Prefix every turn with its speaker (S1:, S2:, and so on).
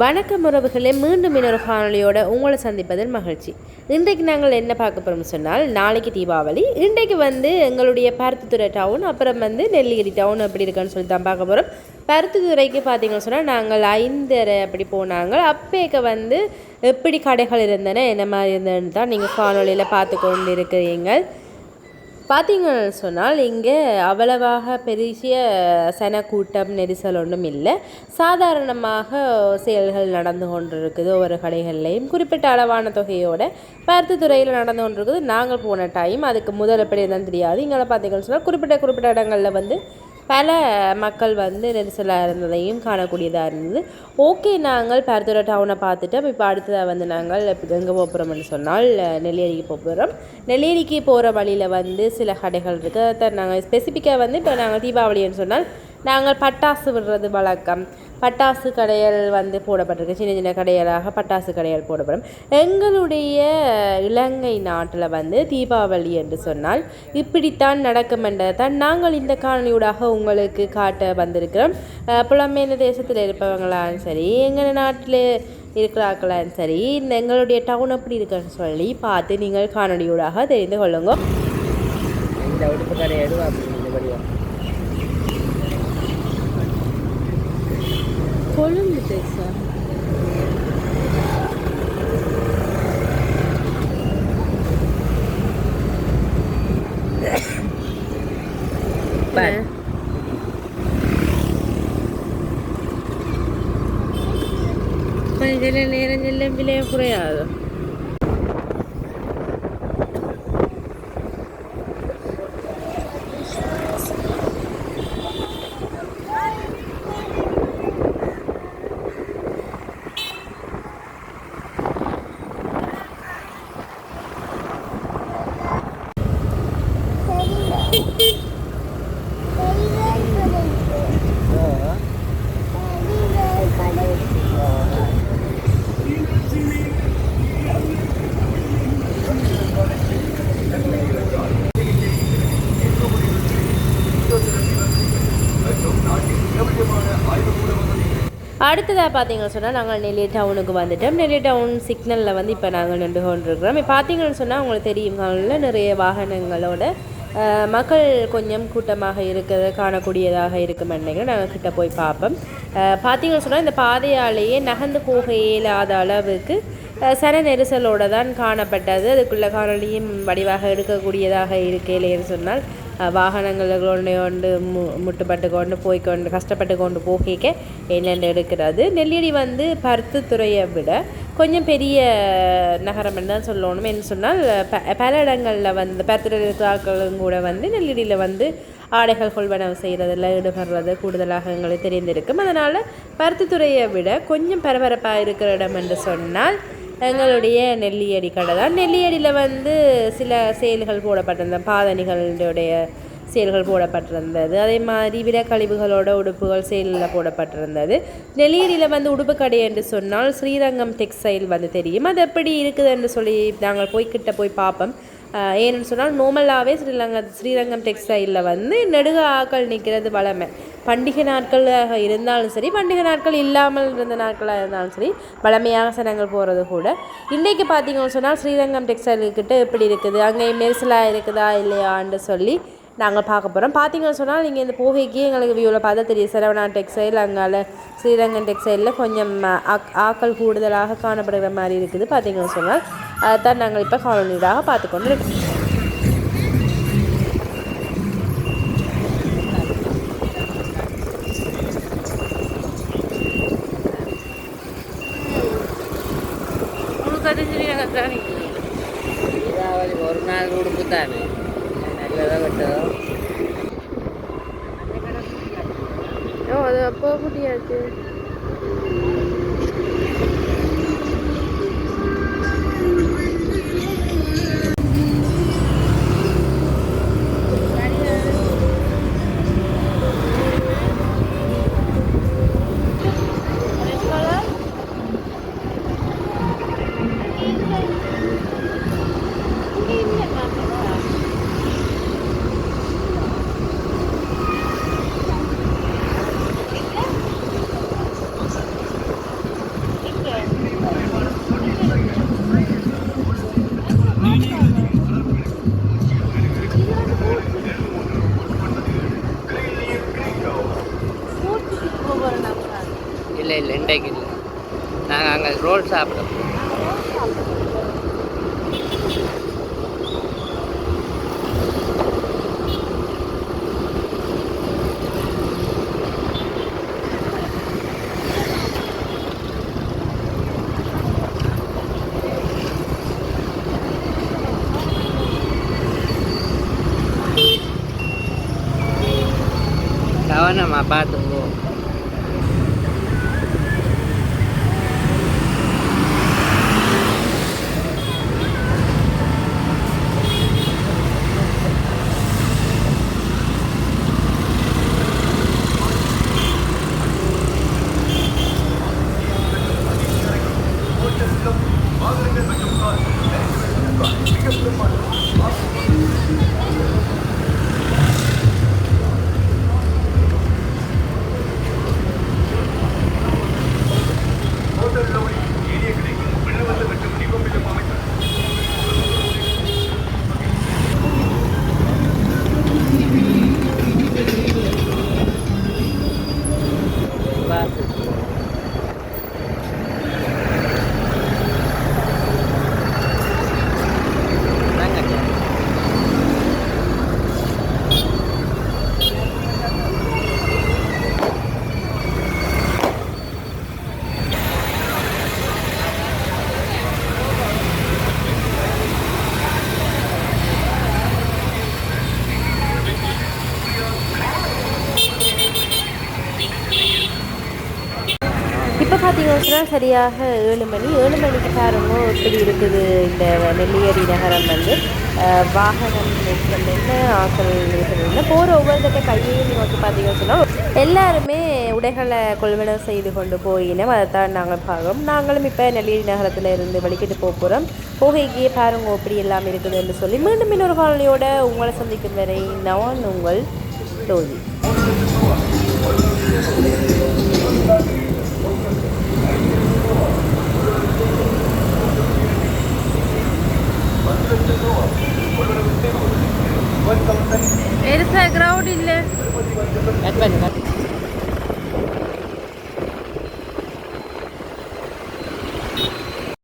S1: வணக்கம் உறவுகளே மீண்டும் இன்னொரு காணொலியோட உங்களை சந்திப்பதில் மகிழ்ச்சி. இன்றைக்கு நாங்கள் என்ன பார்க்க போகிறோம்னு சொன்னால் நாளைக்கு தீபாவளி. இன்றைக்கு வந்து எங்களுடைய பருத்தித்துறை டவுன் அப்புறம் வந்து நெல்லிகிரி டவுன் அப்படி இருக்குன்னு சொல்லி தான் பார்க்க போகிறோம் பருத்தித்துறைக்கு பார்த்தீங்கன்னு சொன்னால் நாங்கள் ஐந்தரை அப்படி போனாங்க. அப்பேக்க வந்து எப்படி கடைகள் இருந்தன என்ன மாதிரி இருந்ததுன்னு தான் நீங்கள் காணொலியில் பார்த்து கொண்டு இருக்கிறீங்க பார்த்தீங்கன்னு சொன்னால் இங்கே அவ்வளவாக பெரிய சன கூட்டம் நெரிசல் ஒன்றும் இல்லை. சாதாரணமாக செயல்கள் நடந்து கொண்டிருக்குது ஒவ்வொரு கடைகள்லையும். குறிப்பிட்ட அளவான தொகையோட பருத்தித்துறையில் நடந்து கொண்டிருக்குது. நாங்கள் போன டைம் அதுக்கு முதல் எப்படி இருந்தாலும் தெரியாது. இங்கே பார்த்தீங்கன்னு சொன்னால் குறிப்பிட்ட குறிப்பிட்ட இடங்களில் வந்து பல மக்கள் வந்து நெரிசலாக இருந்ததையும் காணக்கூடியதாக இருந்தது. ஓகே நாங்கள் பருத்துறை டவுனை பார்த்துட்டோம். இப்போ அடுத்ததாக வந்து நாங்கள் இப்போ எங்கே போகிறோம்னு சொன்னால் நெல்லியடிக்கு போகிறோம். நெல்லியடிக்கு போகிற வழியில் வந்து சில கடைகள் இருக்குது அதை நாங்கள் ஸ்பெசிஃபிக்காக வந்து இப்போ நாங்கள் தீபாவளின்னு சொன்னால் நாங்கள் பட்டாசு விடுறது வழக்கம். பட்டாசு கடையல் வந்து போடப்பட்டிருக்கு. சின்ன சின்ன கடைகளாக பட்டாசு கடையல் போடப்படும். எங்களுடைய இலங்கை நாட்டில் வந்து தீபாவளி என்று சொன்னால் இப்படித்தான் நடக்கும் என்றதான் நாங்கள் இந்த காணொலியூடாக உங்களுக்கு காட்ட வந்திருக்கிறோம். அஹ் தேசத்தில் இருப்பவங்களாலும் சரி எங்கள் நாட்டில் இருக்கிறார்களாலும் சரி இந்த எங்களுடைய டவுன் எப்படி இருக்குன்னு சொல்லி பார்த்து நீங்கள் காணொலியூடாக தெரிந்து கொள்ளுங்க.
S2: இந்த உடுப்பு கடை எதுவும் அப்படி இந்த படிவா
S1: கொழும்பு தேசா
S2: பார்.
S1: கொஞ்சம் நேரம் செல்ல அடுத்ததாக பார்த்தீங்கன்னு சொன்னால் நாங்கள் நெல்லிய டவுனுக்கு வந்துட்டோம். நெல்லிய டவுன் சிக்னலில் வந்து இப்போ நாங்கள் நின்று கொண்டிருக்கிறோம். இப்போ பார்த்தீங்கன்னு சொன்னால் உங்களுக்கு தெரியும் நிறைய வாகனங்களோட மக்கள் கொஞ்சம் கூட்டமாக இருக்கிறத காணக்கூடியதாக இருக்கும் நினைக்கிறேன் நாங்கள் கிட்ட போய் பார்ப்போம். பார்த்தீங்கன்னு சொன்னால் இந்த பாதையாலேயே நகர்ந்து போக இயலாத அளவுக்கு சன நெரிசலோட தான் காணப்பட்டது. அதுக்குள்ள காணொலியும் வடிவாக எடுக்கக்கூடியதாக இருக்கையிலேன்னு சொன்னால் அஹ், வாகனங்களோட கொண்டு மு முட்டுப்பட்டு கொண்டு போய் கொண்டு கஷ்டப்பட்டு கொண்டு போகிக்க என்னென்னு எடுக்கிறது நெல்லியடி வந்து பருத்தித்துறையை விட கொஞ்சம் பெரிய நகரம் தான் சொல்லணும் என்ன சொன்னால் ப பல இடங்களில் வந்து பருத்தித்துறைகளும் கூட வந்து நெல்லியடியில் வந்து ஆடைகள் கொள்வனவு செய்கிறதில் ஈடுபடுறது கூடுதலாக எங்களுக்கு தெரிந்திருக்கும் அதனால் பருத்தித்துறையை விட கொஞ்சம் பரபரப்பாக இருக்கிற இடம் என்று சொன்னால் எங்களுடைய நெல்லியடி கடை தான். நெல்லியடியில் வந்து சில செயல்கள் போடப்பட்டிருந்த பாதணிகளுடைய செயல்கள் போடப்பட்டிருந்தது. அதே மாதிரி விடக்கழிவுகளோட உடுப்புகள் செயலில் போடப்பட்டிருந்தது. நெல்லியடியில் வந்து உடுப்பு கடை என்று சொன்னால் ஸ்ரீரங்கம் டெக்ஸ்டைல் வந்து தெரியும். அது எப்படி இருக்குது என்று சொல்லி நாங்கள் போய்கிட்ட போய் பார்ப்போம். ஏன்னு சொன்னால் நோமலாகவே ஸ்ரீலங்கா ஸ்ரீரங்கம் டெக்ஸ்டைலில் வந்து நெடுக ஆக்கள் நிற்கிறது வளமை. பண்டிகை நாட்களாக இருந்தாலும் சரி பண்டிகை நாட்கள் இல்லாமல் இருந்த நாட்களாக இருந்தாலும் சரி வளமையாக சனங்கள் போகிறது கூட. இன்றைக்கு பார்த்தீங்கன்னு சொன்னால் ஸ்ரீரங்கம் டெக்ஸ்டைல்கிட்ட எப்படி இருக்குது அங்கே நெரிசலாக இருக்குதா இல்லையான்னு சொல்லி நாங்கள் பார்க்க போகிறோம் பார்த்தீங்கன்னு சொன்னால் நீங்கள் இந்த போகைக்கு எங்களுக்கு வியூவில் பார்த்தா தெரியும் சரவணா டெக்ஸ்டைல் அங்கால ஸ்ரீரங்கம் டெக்ஸ்டைலில் கொஞ்சம் ஆக்- ஆக்கள் கூடுதலாக காணப்படுகிற மாதிரி இருக்குது பார்த்தீங்கன்னு சொன்னால். அதைத்தான் நாங்கள் இப்போ காலனியாக பார்த்து கொண்டு இருக்கோம் தான்?
S2: தீபாவளி ஒரு நாள் உடுப்பு தானே? நல்லதாக கட்டதும்
S1: ஓ அது அப்போ முடியாது
S2: இன்றைக்கு இல்லை நாங்கள் அங்கே ரோல் சாப்பிட கவனமாக பார்த்துக்கோ ま
S1: す。பார்த்தீங்கன்னா சரியாக ஏழு மணி. ஏழு மணிக்கு பாருங்க எப்படி இருக்குது இந்த நெல்லியடி நகரம் வந்து. வாகனம் என்ன ஆக்கள் என்ன? போகிற ஒவ்வொருத்தட்ட கையையும் நோக்கி பார்த்தீங்கன்னு சொன்னால் எல்லாருமே உடைகளை கொள்வனம் செய்து கொண்டு போயினோம் அதை தான் நாங்கள் பார்க்குறோம் நாங்களும் இப்போ நெல்லியடி நகரத்தில் இருந்து வலிக்கிட்டு போக போகிறோம் போகைக்கே பாருங்க எப்படி எல்லாம் இருக்குதுன்னு சொல்லி மீண்டும் இன்னொரு காலனியோட உங்களை சந்திக்கும் வரை நான் உங்கள் தோழி.
S2: ഇവിടെ ഇല്ലേ